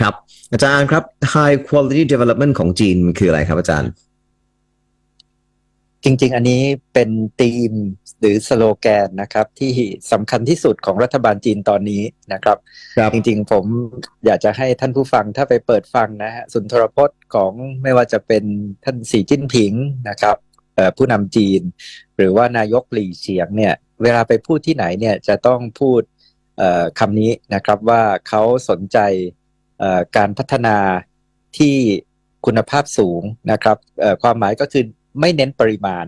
ครับ อาจารย์ครับ high quality development ของจีนคืออะไรครับอาจารย์ จริง ๆ อันนี้เป็นธีมหรือสโลแกนนะครับ ที่สำคัญที่สุดของรัฐบาลจีนตอนนี้นะครับครับจริง ๆ ผมอยากจะให้ท่านผู้ฟังถ้าไปเปิดฟังนะฮะสุนทรพจน์ของไม่ว่าจะเป็นท่านสีจิ้นผิงนะครับเอ่อผู้นำจีน หรือว่านายกหลี่เฉียงเนี่ย เวลาไปพูดที่ไหนเนี่ยจะต้องพูดเอ่อคำนี้นะครับว่าเขาสนใจเอ่อ การพัฒนาที่คุณภาพสูงนะครับเอ่อความหมายก็คือไม่เน้นปริมาณ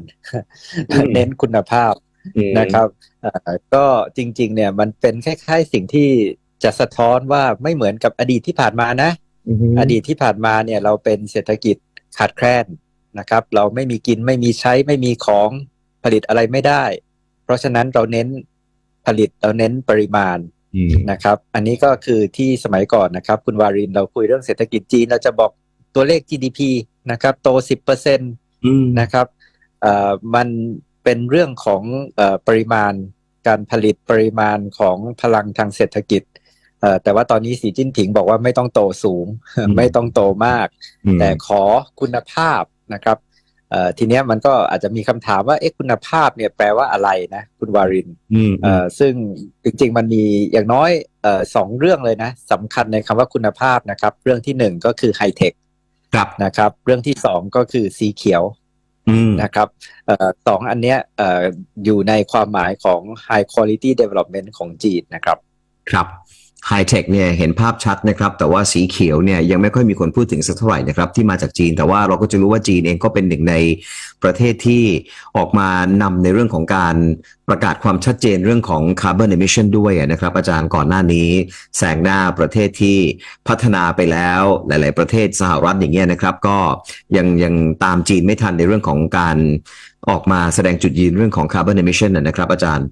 อืมเน้นคุณภาพอืมนะครับเอ่อก็จริง ๆ เนี่ยมันเป็นคล้ายๆสิ่งที่จะสะท้อนว่าไม่เหมือนกับอดีตที่ผ่านมานะอืมอดีตที่ผ่านมาเนี่ยเราเป็นเศรษฐกิจขาดแคลนนะครับ เราไม่มีกินไม่มีใช้ไม่มีของผลิตอะไรไม่ได้ เพราะฉะนั้นเราเน้นผลิตเราเน้นปริมาณอืม นะครับ อันนี้ก็คือที่สมัยก่อนนะครับ คุณวารินเราคุยเรื่องเศรษฐกิจจีน เราจะบอกตัวเลข GDP นะครับ โต 10%เปอร์เซ็นต์อืมนะครับเอ่อมันเป็นเรื่องของเออปริมาณการผลิตปริมาณของพลังทางเศรษฐกิจเอ่อแต่ว่าตอนนี้สีจิ้นผิงบอกว่าไม่ต้องโตสูง ไม่ต้องโตมากอืมแต่ขอคุณภาพนะครับเอ่อ ทีเนี้ยมันก็อาจจะมีคำถามว่าเอ๊ะคุณภาพเนี่ยแปลว่าอะไรนะคุณวารินอืมเอ่อซึ่งจริงๆมันมีอย่างน้อยเอ่อสองเรื่องเลยนะสำคัญในคำว่าคุณภาพนะครับ เรื่องที่หนึ่งก็คือไฮเทคครับนะครับ เรื่องที่สองก็คือสีเขียวอืมนะครับเอ่อสองอันเนี้ยเอ่ออยู่ในความหมายของ high quality development ของจีนนะครับ ครับ ไฮเทคเนี่ยเห็นภาพชัดนะครับ แต่ว่าสีเขียวเนี่ยยังไม่ค่อยมีคนพูดถึงสักเท่าไหร่นะครับ ที่มาจากจีนแต่ว่าเราก็จะรู้ว่าจีนเองก็เป็นหนึ่งในประเทศที่ออกมานำในเรื่องของการประกาศความชัดเจนเรื่องของ carbon emission ด้วยนะครับอาจารย์ก่อนหน้านี้แซงหน้าประเทศที่พัฒนาไปแล้วหลาย ๆ ประเทศสหรัฐอย่างเงี้ยนะครับ ก็ยังยังตามจีนไม่ทันในเรื่องของการออกมาแสดงจุดยืนเรื่องของ carbon emission นนะครับอาจารย์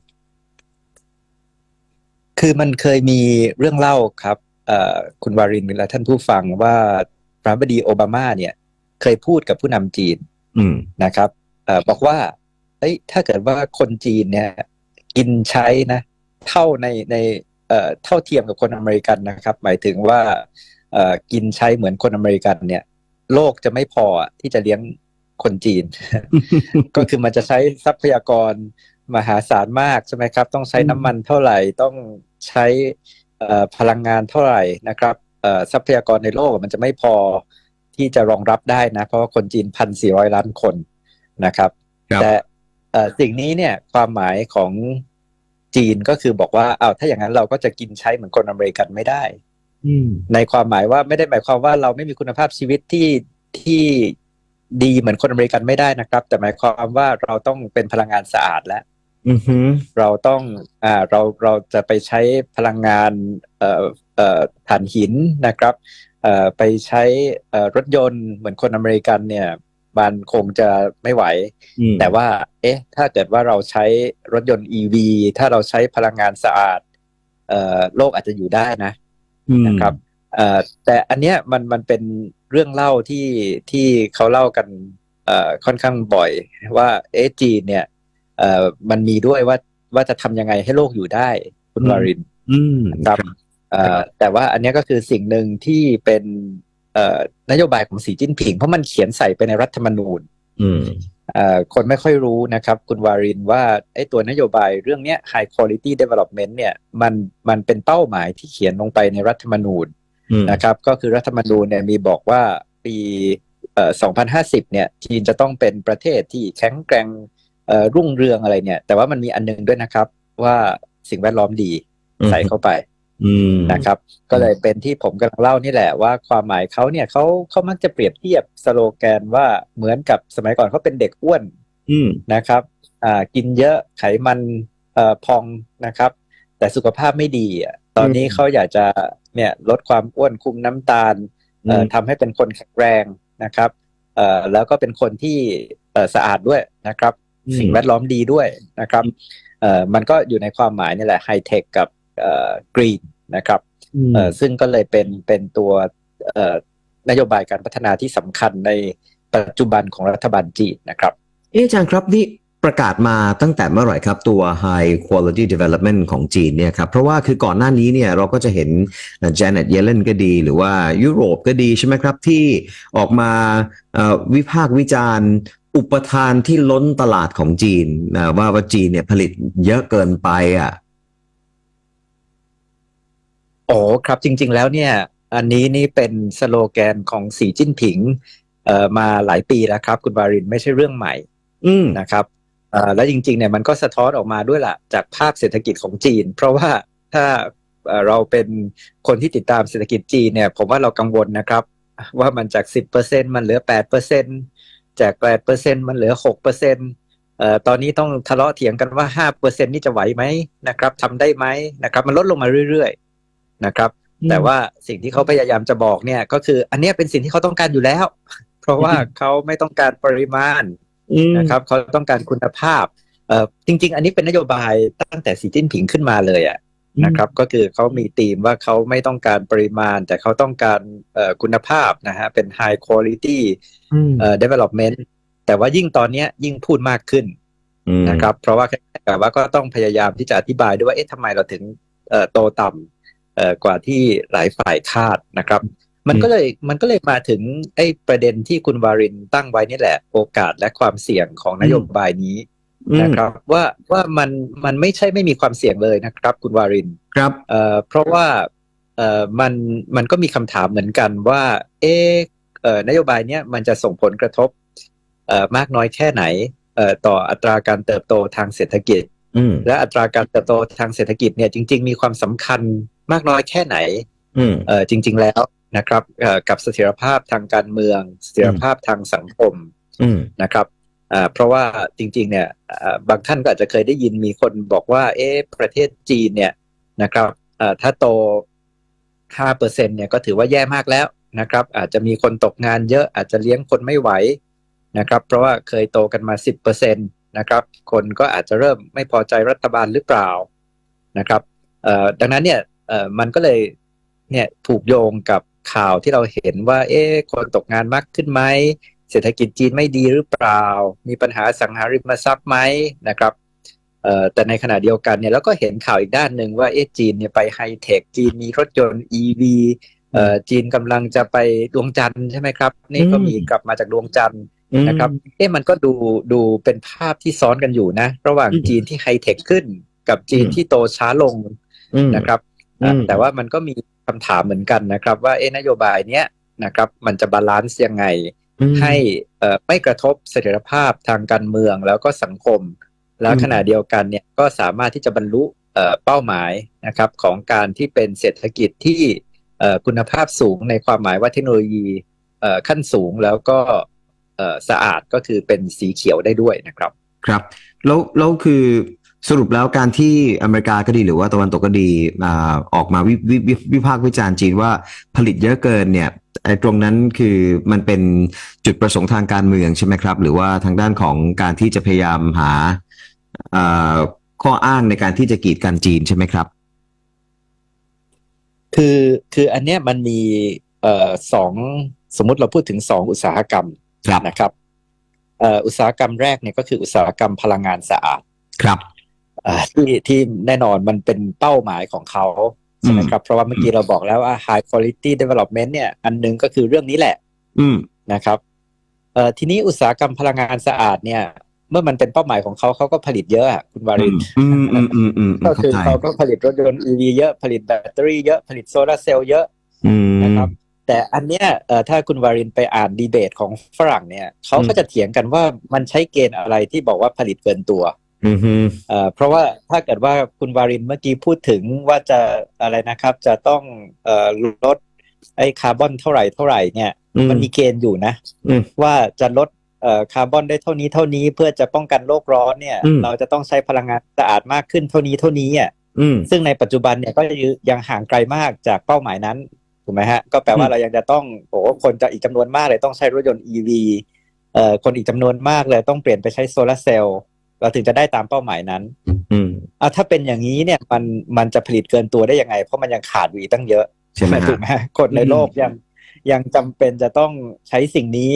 คือมันเคยมีเรื่องเล่าครับเอ่อคุณวารินและท่านผู้ฟังว่าประธานาธิบดีโอบามาเนี่ย เคยพูดกับผู้นำจีนอืมนะครับเอ่อบอกว่าเอ้ยถ้าเกิดว่าคนจีนเนี่ย กินใช้นะ เท่าในในเอ่อเท่าเทียมกับคนอเมริกันนะครับ หมายถึงว่าเอ่อกินใช้เหมือนคนอเมริกันเนี่ย โลกจะไม่พอที่จะเลี้ยงคนจีน ก็คือมันจะใช้ทรัพยากรมหาศาลมากใช่ไหมครับ ต้องใช้น้ำมันเท่าไหร่ต้อง ใช้เอ่อพลังงานเท่าไหร่นะครับเอ่อทรัพยากรในโลกมันจะไม่พอที่จะรองรับได้นะ เพราะว่าคนจีนพันสี่ร้อยล้านคนนะครับครับแต่เอ่อสิ่งนี้เนี่ยความหมายของจีนก็คือบอกว่าอ้าวถ้าอย่างนั้นเราก็จะกินใช้เหมือนคนอเมริกันไม่ได้อืมในความหมายว่าไม่ได้หมายความว่าเราไม่มีคุณภาพชีวิตที่ที่ดีเหมือนคนอเมริกันไม่ได้นะครับ แต่หมายความว่าเราต้องเป็นพลังงานสะอาดแล้วอือฮึ เราต้องอ่าเราเราจะไปใช้พลังงานเอ่อเอ่อถ่านหินนะครับเอ่อไปใช้เอ่อรถยนต์เหมือนคนอเมริกันเนี่ย มันคงจะไม่ไหวอืมแต่ว่า เอ๊ะ ถ้าเกิดว่าเราใช้รถยนต์ EV ถ้าเราใช้พลังงานสะอาดเอ่อโลกอาจจะอยู่ได้นะอืมนะครับเอ่อแต่อันเนี้ยมันมันเป็นเรื่องเล่าที่ที่เขาเล่ากันเอ่อค่อนข้างบ่อยว่าเอะจีนเนี่ยเอ่อ มันมีด้วยว่าว่าจะทำยังไงให้โลกอยู่ได้ คุณวารินอืมครับเอ่อแต่ว่าอันเนี้ยก็คือสิ่งหนึ่งที่เป็นเอ่อนโยบายของสีจิ้นผิง เพราะมันเขียนใส่ไปในรัฐธรรมนูญอืมเอ่อคนไม่ค่อยรู้นะครับ คุณวารินว่าไอ้ตัวนโยบายเรื่องเนี้ย high quality development เนี่ยมันมันเป็นเป้าหมายที่เขียนลงไปในรัฐธรรมนูญอืมนะครับ ก็คือรัฐธรรมนูญเนี่ยมีบอกว่าปีเอ่อ2050 เนี่ยจีนจะต้องเป็นประเทศที่แข็งแกร่งเอ่อ รุ่งเรืองอะไรเนี่ย แต่ว่ามันมีอันหนึงด้วยนะครับ ว่าสิ่งแวดล้อมดีใส่เข้าไปอืมนะครับ ก็เลยเป็นที่ผมกำลังเล่านี่แหละว่าความหมายเขาเนี่ยเขาเขามักจะเปรียบเทียบสโลแกนว่าเหมือนกับสมัยก่อนเขาเป็นเด็กอ้วนอืมนะครับ อ่ากินเยอะไขมันเอ่อพองนะครับ แต่สุขภาพไม่ดีอะตอนนี้อืมเขาอยากจะเนี่ยลดความอ้วนคุมน้ำตาลเอ่ออืมทำให้เป็นคนแข็งแรงนะครับเอ่อแล้วก็เป็นคนที่เอ่อสะอาดด้วยนะครับ สิ่งแวดล้อมดีด้วยนะครับเอ่อมันก็อยู่ในความหมายนี่แหละไฮเทคกับเอ่อกรีนนะครับอืมเอ่อซึ่งก็เลยเป็นเป็นตัวเอ่อนโยบายการพัฒนาที่สำคัญในปัจจุบันของรัฐบาลจีนนะครับ เอะอาจารย์ครับนี่ประกาศมาตั้งแต่เมื่อไหร่ครับตัว High Quality Development ของจีนเนี่ยครับเพราะว่าคือก่อนหน้านี้เนี่ยเราก็จะเห็น Janet Yellen ก็ดี หรือว่ายุโรปก็ดีใช่ไหมครับ ที่ออกมาเอ่อวิพากษ์วิจารณ์ อุปทานที่ล้นตลาดของจีนนะว่าว่าจีนเนี่ยผลิตเยอะเกินไปอะโอ้ครับจริง ๆ แล้วเนี่ย อันนี้นี่เป็นสโลแกนของสีจิ้นผิงเอ่อมาหลายปีแล้วครับ คุณวารินไม่ใช่เรื่องใหม่ อืมนะครับเอ่อแล้วจริง ๆ เนี่ยมันก็สะท้อนออกมาด้วยล่ะ จากภาพเศรษฐกิจของจีน เพราะว่าถ้าเอ่อเราเป็นคนที่ติดตามเศรษฐกิจจีนเนี่ย ผมว่าเรากังวลนะครับ ว่ามันจาก 10%มันเหลือ 8% จาก8%มันเหลือ6%เอ่อตอนนี้ต้องทะเลาะเถียงกันว่า5%นี่จะไหวไหมนะครับทำได้ไหมนะครับ มันลดลงมาเรื่อยๆนะครับ แต่ว่าสิ่งที่เขาพยายามจะบอกเนี่ย ก็คือ อันเนี้ยเป็นสิ่งที่เขาต้องการอยู่แล้ว เพราะว่าเขาไม่ต้องการปริมาณอืมนะครับเขาต้องการคุณภาพเอ่อจริง ๆ อันนี้เป็นนโยบายตั้งแต่สีจิ้นผิงขึ้นมาเลยอะ นะครับก็คือเขามีธีมว่าเขาไม่ต้องการปริมาณ แต่เขาต้องการเอ่อคุณภาพนะฮะเป็น high quality อืมเอ่อ development แต่ว่ายิ่งตอนเนี้ยยิ่งพูดมากขึ้นอืมนะครับ เพราะว่าแต่ว่าก็ต้องพยายามที่จะอธิบายด้วยว่าเอ๊ะทำไมเราถึงเอ่อโตต่ำเอ่อกว่าที่หลายฝ่ายคาดนะครับ มันก็เลยมันก็เลยมาถึงไอ้ประเด็นที่คุณวารินตั้งไว้นี่แหละ โอกาสและความเสี่ยงของนโยบายนี้อืม นะครับว่าว่ามันมันไม่ใช่ไม่มีความเสี่ยงเลยนะครับ คุณวารินครับเอ่อเพราะว่าเอ่อมันมันก็มีคำถามเหมือนกันว่า เอะเอ่อนโยบายเนี้ยมันจะส่งผลกระทบเอ่อมากน้อยแค่ไหนเอ่อต่ออัตราการเติบโตทางเศรษฐกิจอืมและอัตราการเติบโตทางเศรษฐกิจเนี่ยจริง ๆ มีความสำคัญมากน้อยแค่ไหนอืมเอ่อจริง ๆ แล้วนะครับเอ่อกับเสถียรภาพทางการเมือง เสถียรภาพทางสังคมอืมนะครับอ่า เพราะว่าจริงๆเนี่ยบางท่านก็อาจจะเคยได้ยินมีคนบอกว่า เอ๊ะประเทศจีนเนี่ยนะครับอ่าถ้าโต 5%เนี่ยก็ถือว่าแย่มากแล้วนะครับ อาจจะมีคนตกงานเยอะอาจจะเลี้ยงคนไม่ไหวนะครับ เพราะว่าเคยโตกันมา 10%นะครับ คนก็อาจจะเริ่มไม่พอใจรัฐบาลหรือเปล่านะครับดังนั้นเนี่ยมันก็เลยเนี่ยผูกโยงกับข่าวที่เราเห็นว่า เอ๊ะคนตกงานมากขึ้นไหม เศรษฐกิจจีนไม่ดีหรือเปล่า มีปัญหาอสังหาริมทรัพย์ไหมนะครับเอ่อแต่ในขณะเดียวกันเนี่ยเราก็เห็นข่าวอีกด้านหนึ่งว่าเอ๊ะจีนเนี่ยไปไฮเทคจีนมีรถยนต์ EV เอ่อจีนกำลังจะไปดวงจันทร์ใช่ไหมครับ นี่ก็มีกลับมาจากดวงจันทร์นะครับเอ๊ะมันก็ดูดูเป็นภาพที่ซ้อนกันอยู่นะ ระหว่างอืมจีนที่ไฮเทคขึ้น กับจีนอืมที่โตช้าลงอืมนะครับอะอืมแต่ว่ามันก็มีคำถามเหมือนกันนะครับ ว่าเอ๊ะนโยบายเนี้ยนะครับ มันจะบาลานซ์ยังไงอืม ให้เอ่อไม่กระทบเสถียรภาพทางการเมืองแล้วก็สังคม แล้วอืมขณะเดียวกันเนี่ยก็สามารถที่จะบรรลุเอ่อเป้าหมายนะครับของการที่เป็นเศรษฐกิจที่เอ่อคุณภาพสูงในความหมายว่าเทคโนโลยีเอ่อขั้นสูงแล้วก็เอ่อสะอาดก็คือเป็นสีเขียวได้ด้วยนะครับ ครับ แล้วแล้วคือ สรุปแล้วการที่อเมริกาก็ดีหรือว่าตะวันตกก็ดีอ่าออกมาวิวิวิวิพากษ์วิจารณ์จีนว่าผลิตเยอะเกินเนี่ยไอ้ตรงนั้นคือมันเป็นจุดประสงค์ทางการเมืองใช่ไหมครับ หรือว่าทางด้านของการที่จะพยายามหาอ่าข้ออ้างในการที่จะกีดกันจีนใช่ไหมครับ คือคืออันเนี้ยมันมีเอ่อสองสมมุติเราพูดถึงสองอุตสาหกรรมครับนะครับเอ่ออุตสาหกรรมแรกเนี่ยก็คืออุตสาหกรรมพลังงานสะอาดครับอ่า ที่ที่แน่นอนมันเป็นเป้าหมายของเขาใช่ไหมครับ เพราะว่าเมื่อกี้เราบอกแล้วว่า high quality development เนี่ย อันหนึงก็คือเรื่องนี้แหละ อืมนะครับเอ่อทีนี้อุตสาหกรรมพลังงานสะอาดเนี่ย เมื่อมันเป็นเป้าหมายของเขาเขาก็ผลิตเยอะอะคุณวารินอืมอืมอืมอืมก็เข้าคือใจเขาก็ผลิตรถยนต์ EV เยอะผลิตแบตเตอรี่เยอะผลิตโซลาร์เซลล์เยอะอืมนะครับ แต่อันเนี้ยเอ่อถ้าคุณวารินไปอ่านดีเบตของฝรั่งเนี่ยเขาก็จะเถียงกันว่ามันใช้เกณฑ์อะไรที่บอกว่าผลิตเกินตัวอืมฮึ เอ่อเพราะว่าถ้าเกิดว่าคุณวารินเมื่อกี้พูดถึงว่าจะอะไรนะครับ จะต้องเอ่อลดไอ้คาร์บอนเท่าไหร่เท่าไหร่เนี่ยอืมันมีเกณฑ์อยู่นะอืมว่าจะลดเอ่อคาร์บอนได้เท่านี้เท่านี้เพื่อจะป้องกันโลกร้อนเนี่ยอืมเราจะต้องใช้พลังงานสะอาดมากขึ้นเท่านี้เท่านี้อะอืมซึ่งในปัจจุบันเนี่ยก็ยังห่างไกลมากจากเป้าหมายนั้นถูกไหมฮะก็แปลว่าอืมเรายังจะต้องโอ้โหคนจะอีกจำนวนมากเลยต้องใช้รถยนต์ EV เอ่อคนอีกจำนวนมากเลยต้องเปลี่ยนไปใช้โซลาร์เซลล์ เราถึงจะได้ตามเป้าหมายนั้น อืมอะถ้าเป็นอย่างนี้เนี่ยมันมันจะผลิตเกินตัวได้ยังไง เพราะมันยังขาดอยู่อีกตั้งเยอะใช่ไหมถูฮะกไหมฮะคนในโลกยังยังจำเป็นจะต้องใช้สิ่งนี้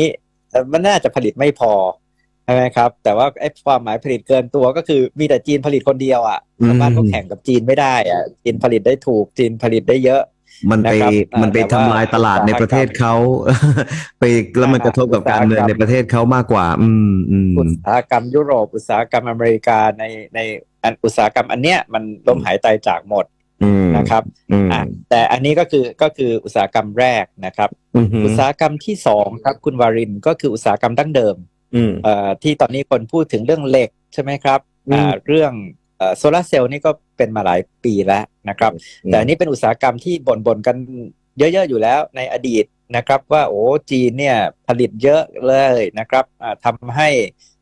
เอ่อมันน่าจะผลิตไม่พอใช่ไหมครับ แต่ว่าไอ้ความหมายผลิตเกินตัวก็คือมีแต่จีนผลิตคนเดียวอะอืมชาวบ้านก็แข่งกับจีนไม่ได้อะจีนผลิตได้ถูกจีนผลิตได้เยอะ มันไปนะครับอ่ามันไปแต่ว่าทำลายตลาดในประเทศเขา ไปแล้วมันกระทบกับการเมืองอุตสาหกรรม ในประเทศเขามากกว่า อืมอืม อุตสาหกรรมยุโรปอุตสาหกรรมอเมริกาในในอันอุตสาหกรรมอันเนี้ยมันล้มหายตายจากหมดอืมนะครับอืมอะแต่อันนี้ก็คือก็คืออุตสาหกรรมแรกนะครับ อืมอุตสาหกรรมที่สองครับคุณวารินก็คืออุตสาหกรรมดั้งเดิมอืม เอ่อที่ตอนนี้คนพูดถึงเรื่องเหล็กใช่ไหมครับอืมอ่าเรื่อง โซลาร์เซลล์นี่ก็เป็นมาหลายปีแล้วนะครับ แต่อันนี้เป็นอุตสาหกรรมที่บ่นๆกันเยอะๆอยู่แล้วในอดีตนะครับ ว่าโอ้จีนเนี่ยผลิตเยอะเลยนะครับอ่าทำให้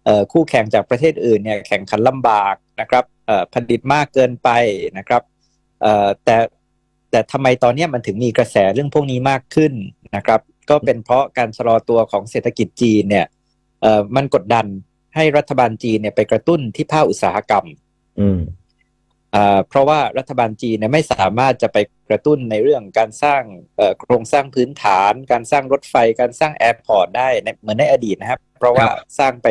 เอ่อคู่แข่งจากประเทศอื่นเนี่ยแข่งขันลำบากนะครับเอ่อผลิตมากเกินไปนะครับเอ่อแต่แต่ทำไมตอนเนี้ยมันถึงมีกระแสเรื่องพวกนี้มากขึ้นนะครับ ก็เป็นเพราะการชะลอตัวของเศรษฐกิจจีนเนี่ยเอ่อมันกดดันให้รัฐบาลจีนเนี่ยไปกระตุ้นที่ภาคอุตสาหกรรม อืมอ่าเพราะว่ารัฐบาลจีนเนี่ยไม่สามารถจะไปกระตุ้นในเรื่องการสร้างเอ่อโครงสร้างพื้นฐาน การสร้างรถไฟ การสร้างแอร์พอร์ตได้ในเหมือนในอดีตนะครับ เพราะว่าสร้างไป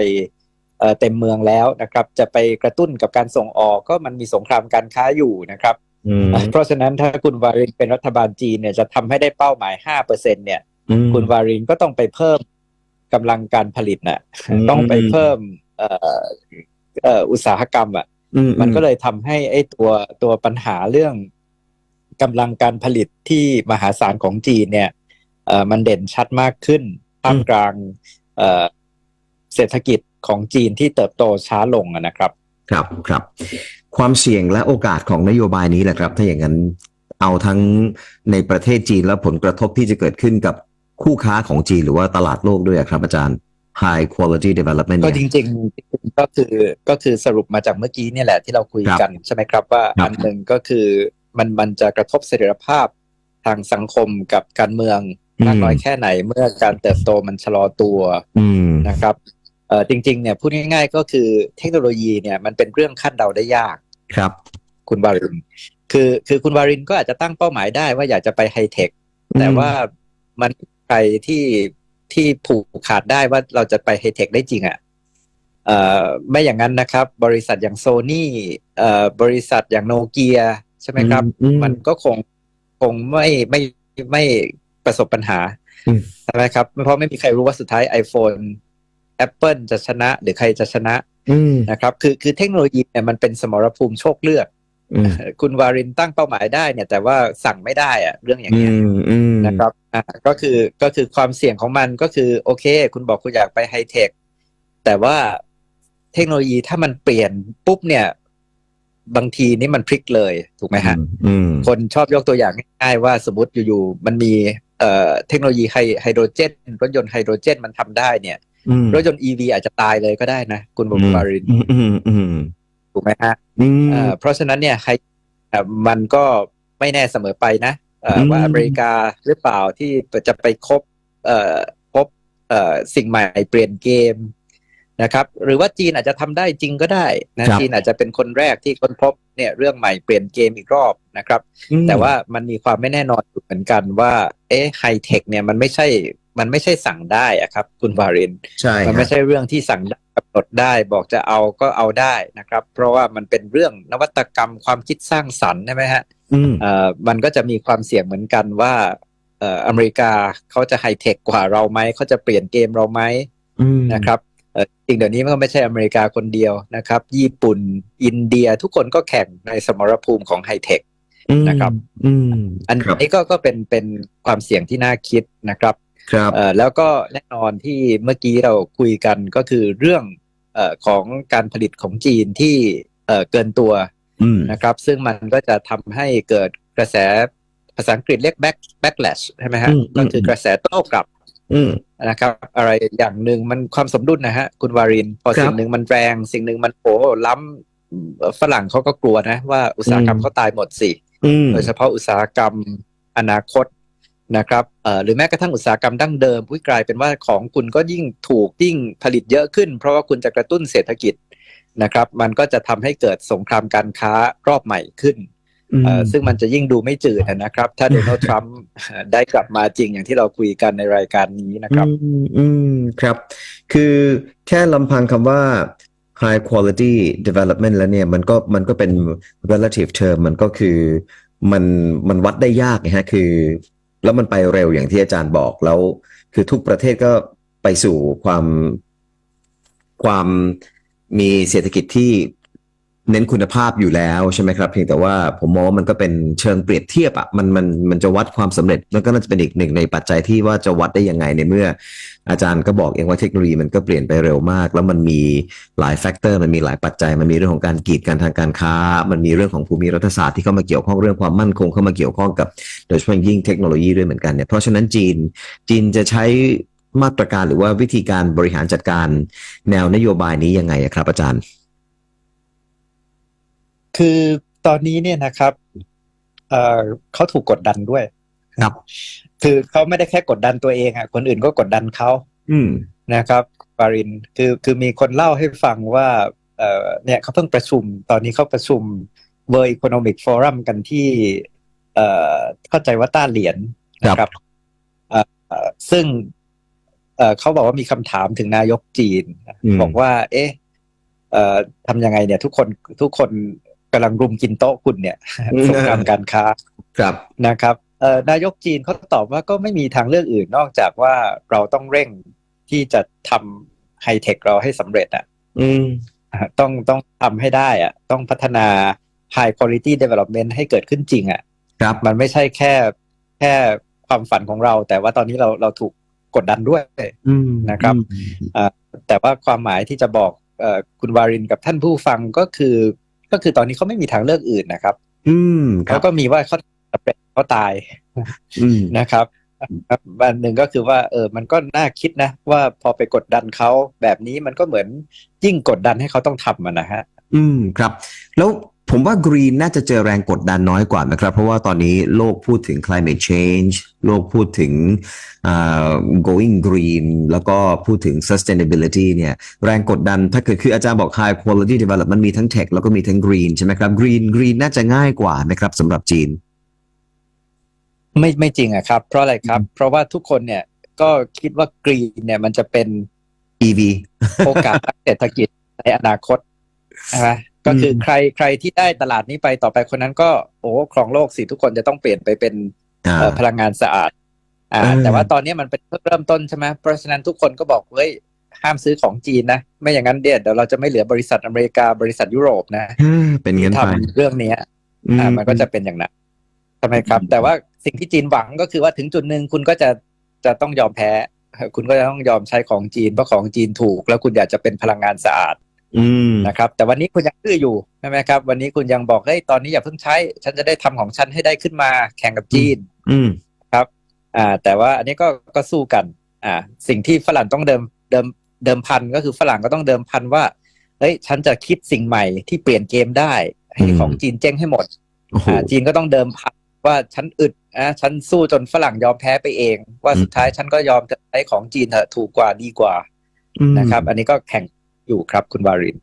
เอ่อเต็มเมืองแล้วนะครับ จะไปกระตุ้นกับการส่งออกก็มันมีสงครามการค้าอยู่นะครับอืมเพราะฉะนั้นถ้าคุณวารินเป็นรัฐบาลจีนเนี่ยจะทำให้ได้เป้าหมาย5%เนี่ยอืมคุณวารินก็ต้องไปเพิ่มกำลังการผลิตน่ะอืมต้องไปเพิ่มเอ่อเอ่ออุตสาหกรรมอะอื มันก็เลยทำให้ไอ้ตัวตัวปัญหาเรื่องกำลังการผลิตที่มหาศาลของจีนเนี่ยเอ่อมันเด่นชัดมากขึ้นท่ามกลางเอ่อเศรษฐกิจของจีนที่เติบโตช้าลงอะนะครับ ครับครับ ความเสี่ยงและโอกาสของนโยบายนี้แหละครับ ถ้าอย่างนั้นเอาทั้งในประเทศจีนและผลกระทบที่จะเกิดขึ้นกับคู่ค้าของจีนหรือว่าตลาดโลกด้วยอะครับอาจารย์ High Quality Development ก็เนี่ยจริงๆก็คือก็คือสรุปมาจากเมื่อกี้เนี่ยแหละที่เราคุยกันใช่ไหมครับว่าครับอันหนึ่งก็คือมันมันจะกระทบเสถียรภาพทางสังคมกับการเมืองมากน้อยแค่ไหนเมื่อการเติบโตมันชะลอตัวอืมนะครับเอ่อจริงๆเนี่ยพูดง่าย ๆ ก็คือเทคโนโลยีเนี่ยมันเป็นเรื่องคาดเดาได้ยากครับ คุณวาริน คือคือคุณวารินก็อาจจะตั้งเป้าหมายได้ว่าอยากจะไปไฮเทคแต่ว่ามันใครที่ ที่ผูกขาดได้ว่าเราจะไปไฮเทคได้จริงอะ่ะเอ่อไม่อย่างนั้นนะครับ บริษัทอย่างโซนี่เอ่อบริษัทอย่างโนเกียใช่ไหมครับอืมมันก็คงคงไม่ไม่ไม่ประสบปัญหาอืมใช่ไหมครับเพราะไม่มีใครรู้ว่าสุดท้าย iPhone Apple จะชนะหรือใครจะชนะอืมนะครับ คือคือเทคโนโลยีเนี่ยมันเป็นสมรภูมิโชคเลือกอืม คุณวารินตั้งเป้าหมายได้เนี่ย แต่ว่าสั่งไม่ได้อะเรื่องอย่างอืเงี้ยมอืมนะครับอ่าก็คือก็คือความเสี่ยงของมันก็คือ โอเค คุณบอกคุณอยากไปไฮเทคแต่ว่าเทคโนโลยีถ้ามันเปลี่ยนปุ๊บเนี่ย บางทีนี่มันพลิกเลยถูกไหมฮะอืมคนชอบยกตัวอย่างง่ายๆว่าสมมติอยู่ๆมันมีเอ่อเทคโนโลยีไฮไฮโดรเจนรถยนต์ไฮโดรเจนมันทำได้เนี่ยอืมรถยนต์ EV อาจจะตายเลยก็ได้นะ คุณวารินอืมอืมอืม ถูกไหมฮะอืมเอ่อเพราะฉะนั้นเนี่ยไฮเอ่อมันก็ไม่แน่เสมอไปนะเอ่ออมว่าอเมริกาหรือเปล่าที่จะไปคบเอ่อพบเอ่อสิ่งใหม่เปลี่ยนเกมนะครับ หรือว่าจีนอาจจะทำได้จริงก็ได้นะครับจีนอาจจะเป็นคนแรกที่ค้นพบเนี่ยเรื่องใหม่เปลี่ยนเกมอีกรอบนะครับ แต่ว่ามันมีความไม่แน่นอนอยู่เหมือนกันว่า เอ๊ะไฮเทคเนี่ยมันไม่ใช่ มันไม่ใช่สั่งได้อะครับ คุณวารินใช่มันครัไม่บใช่เรื่องที่สั่งได้กำหนดได้บอกจะเอาก็เอาได้นะครับ เพราะว่ามันเป็นเรื่องนวัตกรรมความคิดสร้างสรรค์ใช่ไหมฮะอืมเอ่อมันก็จะมีความเสี่ยงเหมือนกันว่าเอ่ออเมริกาเขาจะไฮเทคกว่าเราไหมเขาจะเปลี่ยนเกมเราไหมอืมนะครับเอ่อจริงเดี๋ยวนี้มันก็ไม่ใช่อเมริกาคนเดียวนะครับ ญี่ปุ่นอินเดียทุกคนก็แข่งในสมรภูมิของไฮเทคนะครับอืมอันครับนี้ก็ก็เป็นเป็นความเสี่ยงที่น่าคิดนะครับ ครับเอ่อแล้วก็แน่นอนที่เมื่อกี้เราคุยกันก็คือเรื่องเอ่อของการผลิตของจีนที่เอ่อเกินตัวอืมนะครับ ซึ่งมันก็จะทำให้เกิดกระแสภาษาอังกฤษเรียก back backlash ใช่ไหมฮะอืมก็คือกระแสโต้กลับอืมนะครับ อะไรอย่างหนึ่งมันความสมดุลนะฮะ คุณวาริน พอครับสิ่งหนึ่งมันแรง สิ่งหนึ่งมันโอ้ล้ำเอ่อฝรั่งเขาก็กลัวนะ ว่าอุตสาหกรรมอืมเขาตายหมดสิอืมโดยเฉพาะอุตสาหกรรมอนาคต นะครับเอ่อหรือแม้กระทั่งอุตสาหกรรมดั้งเดิมอุ้ยกลายเป็นว่าของคุณก็ยิ่งถูกยิ่งผลิตเยอะขึ้น เพราะว่าคุณจะกระตุ้นเศรษฐกิจนะครับ มันก็จะทำให้เกิดสงครามการค้ารอบใหม่ขึ้นเอ่อซึ่งมันจะยิ่งดูไม่จืดนะครับ ถ้าโดนัลด์ทรัมป์ได้กลับมาจริงอย่างที่เราคุยกันในรายการนี้นะครับอืมอืมครับ คือแค่ลำพังคำว่า high quality development แล้วเนี่ยมันก็มันก็เป็น relative term มันก็คือมันมันวัดได้ยากนะฮะ คือ แล้วมันไปเร็วอย่างที่อาจารย์บอกแล้ว คือทุกประเทศก็ไปสู่ความความมีเศรษฐกิจที่ เน้นคุณภาพอยู่แล้วใช่ไหมครับเพียงแต่ว่าผมมองว่ามันก็เป็นเชิงเปรียบเทียบอะมันมันมันจะวัดความสำเร็จมันก็น่าจะเป็นอีกหนึ่งในปัจจัยที่ว่าจะวัดได้ยังไงในเมื่อ อาจารย์ก็บอกเองว่าเทคโนโลยีมันก็เปลี่ยนไปเร็วมาก แล้วมันมีหลายแฟกเตอร์มันมีหลายปัจจัย มันมีเรื่องของการกีดกันทางการค้า มันมีเรื่องของภูมิรัฐศาสตร์ที่เข้ามาเกี่ยวข้องเรื่องความมั่นคงเข้ามาเกี่ยวข้องกับโดยเฉพาะยิ่งเทคโนโลยีด้วยเหมือนกันเนี่ยเพราะฉะนั้นจีนจีนจะใช้มาตรการหรือว่าวิธีการบริหารจัดการแนวนโยบายนี้ยังไงครับอาจารย์ คือตอนนี้เนี่ยนะครับเอ่อเขาถูกกดดันด้วยครับ คือเขาไม่ได้แค่กดดันตัวเองอะ คนอื่นก็กดดันเขาอืมนะครับปารินคือคือมีคนเล่าให้ฟังว่าเอ่อเนี่ยเขาเพิ่งประชุม ตอนนี้เขาประชุม World Economic Forum กันที่เอ่อเข้าใจว่าต้าเหรียญนะครับเอ่อเอ่อซึ่งเอ่อเขาบอกว่ามีคำถามถึงนายกจีนอืมบอกว่า เอ๊ะเอ่อทำยังไงเนี่ย ทุกคนทุกคน กำลังรุมกินโต๊ะคุณเนี่ยสงครามการค้าครับนะครับเอ่อนายกจีนเขาตอบว่าก็ไม่มีทางเลือกอื่นนอกจากว่าเราต้องเร่งที่จะทำไฮเทคเราให้สำเร็จอะอืมอะต้องต้องทำให้ได้อะ ต้องพัฒนา High Quality Development ให้เกิดขึ้นจริงอะครับมันไม่ใช่แค่แค่ความฝันของเรา แต่ว่าตอนนี้เราเราถูกกดดันด้วยอืมนะครับแต่ว่าความหมายที่จะบอกเอ่อคุณวารินกับท่านผู้ฟังก็คือ ก็คือตอนนี้เขาไม่มีทางเลือกอื่นนะครับ อืมคเขารับก็มีว่าเขาสำเร็จเขาตายอืมนะครับครับอันหนึ่งก็คือว่า เออ มันก็น่าคิดนะ ว่าพอไปกดดันเขาแบบนี้มันก็เหมือนยิ่งกดดันให้เขาต้องทำมันนะฮะ อืมครับ แล้ว ผมว่ากรีนน่าจะเจอแรงกดดันน้อยกว่านะครับ เพราะว่าตอนนี้โลกพูดถึง climate change โลกพูดถึงอ่า going green แล้วก็พูดถึง sustainability เนี่ยแรงกดดันถ้าเกิดคืออาจารย์บอก high quality development มีทั้ง tech แล้วก็มีทั้ง green ใช่ไหมครับ green green น่าจะง่ายกว่าไหมครับสำหรับจีน ไม่ไม่จริงอะครับ เพราะอะไรครับ เพราะว่าทุกคนเนี่ยก็คิดว่ากรีนเนี่ยมันจะเป็น EV โอกาสทางเศรษฐกิจในอนาคตใช่ไหม ก็คือใครใครที่ได้ตลาดนี้ไปต่อไปคนนั้นก็โอ้ครองโลกสิทุกคนจะต้องเปลี่ยนไปเป็นอ่าเอ่อพลังงานสะอาด อ่าเออแต่ว่าตอนนี้มันเป็นเพิ่งเริ่มต้นใช่ไหมเพราะฉะนั้นทุกคนก็บอกเฮ้ยห้ามซื้อของจีนนะ ไม่อย่างนั้นเดี๋ยวเดี๋ยวเราจะไม่เหลือบริษัทอเมริกาบริษัทยุโรปนะอ่าเป็นเงินที่ไปทำเรื่องเนี้ยอือ่ามันก็จะเป็นอย่างนั้นใช่ไหมครับ แต่ว่าสิ่งที่จีนหวังก็คือว่าถึงจุดหนึ่งคุณก็จะจะต้องยอมแพ้ คุณก็จะต้องยอมใช้ของจีนเพราะของจีนถูก แล้วคุณอยากจะเป็นพลังงานสะอาด อืมนะครับ แต่วันนี้คุณยังดื้ออยู่ใช่ไหมครับ วันนี้คุณยังบอกเฮ้ยตอนนี้อย่าเพิ่งใช้ ฉันจะได้ทำของฉันให้ได้ขึ้นมาแข่งกับจีน อืมอ่า แต่ว่าอันนี้ก็ก็สู้กัน อ่า สิ่งที่ฝรั่งต้องเดิมเดิมเดิมพันก็คือฝรั่งก็ต้องเดิมพันว่าเฮ้ยฉันจะคิดสิ่งใหม่ที่เปลี่ยนเกมได้ให้อืมของจีนเจ๊งให้หมดโอ้โหอ่าจีนก็ต้องเดิมพันว่าฉันอึดอะฉันสู้จนฝรั่งยอมแพ้ไปเอง ว่าอืมสุดท้ายฉันก็ยอมจะใช้ของจีนเถอะถูกกว่าดีกว่าอืมนะครับ อันนี้ก็แข่ง อยู่ครับคุณวาริน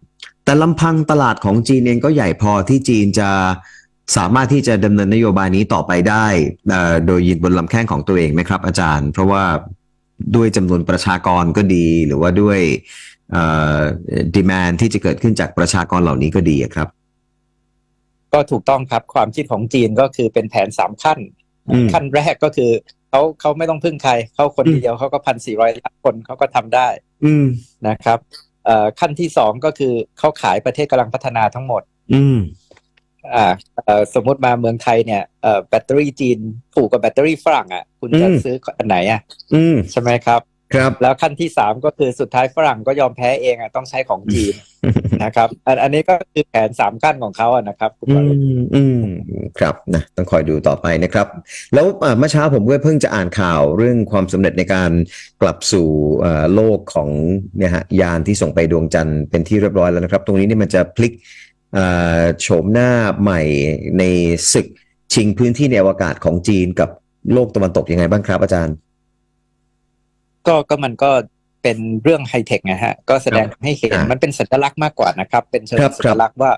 แต่ลำพังตลาดของจีนเองก็ใหญ่พอที่จีนจะสามารถที่จะดำเนินนโยบายนี้ต่อไปได้เอ่อโดยยืนบนลำแข้งของตัวเองไหมครับ อาจารย์ เพราะว่าด้วยจำนวนประชากรก็ดี หรือว่าด้วยเอ่อ demand ที่จะเกิดขึ้นจากประชากรเหล่านี้ก็ดีอะครับ ก็ถูกต้องครับความคิดของจีนก็คือเป็นแผนสามขั้นอืมขั้นแรกก็คือเขาเขาไม่ต้องพึ่งใครเขาคนอืมเดียวเขาก็พันสี่ร้อยล้านคนเขาก็ทำได้อืมนะครับเอ่อ ขั้นที่สองก็คือเขาขายประเทศกำลังพัฒนาทั้งหมด อืมอ่าเอ่อสมมุติมาเมืองไทยเนี่ยเอ่อแบตเตอรี่จีนถูกกว่าแบตเตอรี่ฝรั่งอะ คุณจะอืมซื้ออันไหนอะ อืมใช่ไหมครับ ครับแล้วขั้นที่สามก็คือสุดท้ายฝรั่งก็ยอมแพ้เองอะต้องใช้ของจีนนะครับอันอันนี้ก็คือแผนสามขั้นของเขาอะนะครับคุณอืวรมอืมครับนะต้องคอยดูต่อไปนะครับ แล้วอ่าเมื่อเช้าผมก็เพิ่งจะอ่านข่าวเรื่องความสำเร็จในการกลับสู่เอ่อโลกของเนี่ยฮะยานที่ส่งไปดวงจันทร์เป็นที่เรียบร้อยแล้วนะครับ ตรงนี้เนี่ยมันจะพลิกเอ่อโฉมหน้าใหม่ในศึกชิงพื้นที่ในอวกาศของจีนกับโลกตะวันตกยังไงบ้างครับอาจารย์ ก็ก็มันก็เป็นเรื่องไฮเทคไงฮะ ก็แสดงให้เห็นอ่ามัมันเป็นสัญลักษณ์มากกว่านะครับ เป็นเชิงครับสัญลักษณ์ว่า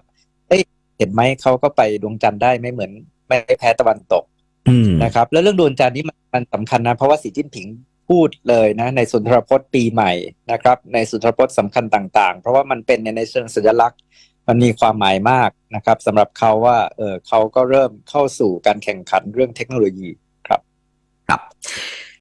เอ้ยเห็นไหมเขาก็ไปดวงจันทร์ได้ไม่เหมือนไม่แพ้ตะวันตกอืมนะครับ แล้วเรื่องดวงจันทร์นี้มันมันสำคัญนะ เพราะว่าสีจิ้นผิงพูดเลยนะ ในสุนทรพจน์ปีใหม่นะครับ ในสุนทรพจน์สำคัญต่าง ๆ เพราะว่ามันเป็นในเชิงสัญลักษณ์มันมีความหมายมากนะครับสำหรับเขาว่าเออเขาก็เริ่มเข้าสู่การแข่งขันเรื่องเทคโนโลยีครับ ครับ